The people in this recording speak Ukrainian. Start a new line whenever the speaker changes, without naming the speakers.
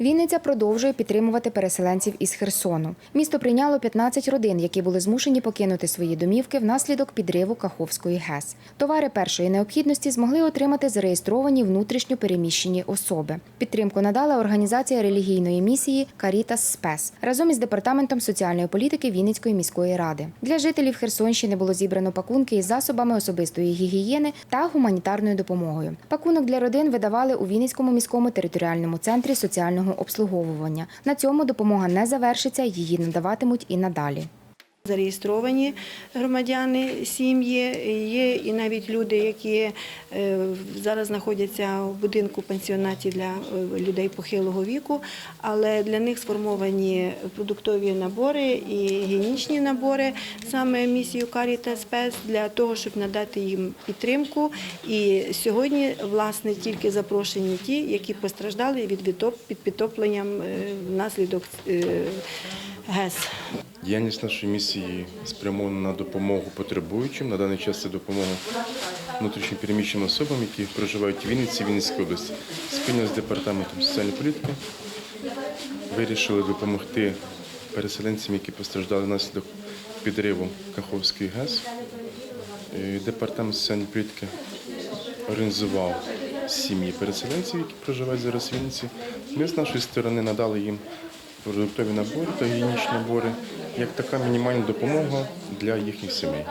Вінниця продовжує підтримувати переселенців із Херсону. Місто прийняло 15 родин, які були змушені покинути свої домівки внаслідок підриву Каховської ГЕС. Товари першої необхідності змогли отримати зареєстровані внутрішньо переміщені особи. Підтримку надала організація релігійної місії Карітас Спес разом із департаментом соціальної політики Вінницької міської ради. Для жителів Херсонщини було зібрано пакунки із засобами особистої гігієни та гуманітарною допомогою. Пакунок для родин видавали у Вінницькому міському територіальному центрі соціального обслуговування. На цьому допомога не завершиться, її надаватимуть і надалі.
Зареєстровані громадяни сім'ї, є і навіть люди, які е, зараз знаходяться в будинку пансіонаті для е, людей похилого віку, але для них сформовані продуктові набори і гігієнічні набори саме місією Каріта Спес для того, щоб надати їм підтримку. І сьогодні, власне, тільки запрошені ті, які постраждали від підтопленням е, внаслідок ГЕС.
Діяльність нашої місії спрямована на допомогу потребуючим. На даний час це допомога внутрішньо переміщеним особам, які проживають в Вінниці, Вінницькій області. Спільно з департаментом соціальної політики вирішили допомогти переселенцям, які постраждали внаслідок підриву Каховської ГЕС. Департамент соціальної політики організував сім'ї переселенців, які проживають зараз в Вінниці. Ми з нашої сторони надали їм продуктові набори та гігієнічні набори як така мінімальна допомога для їхніх сімей.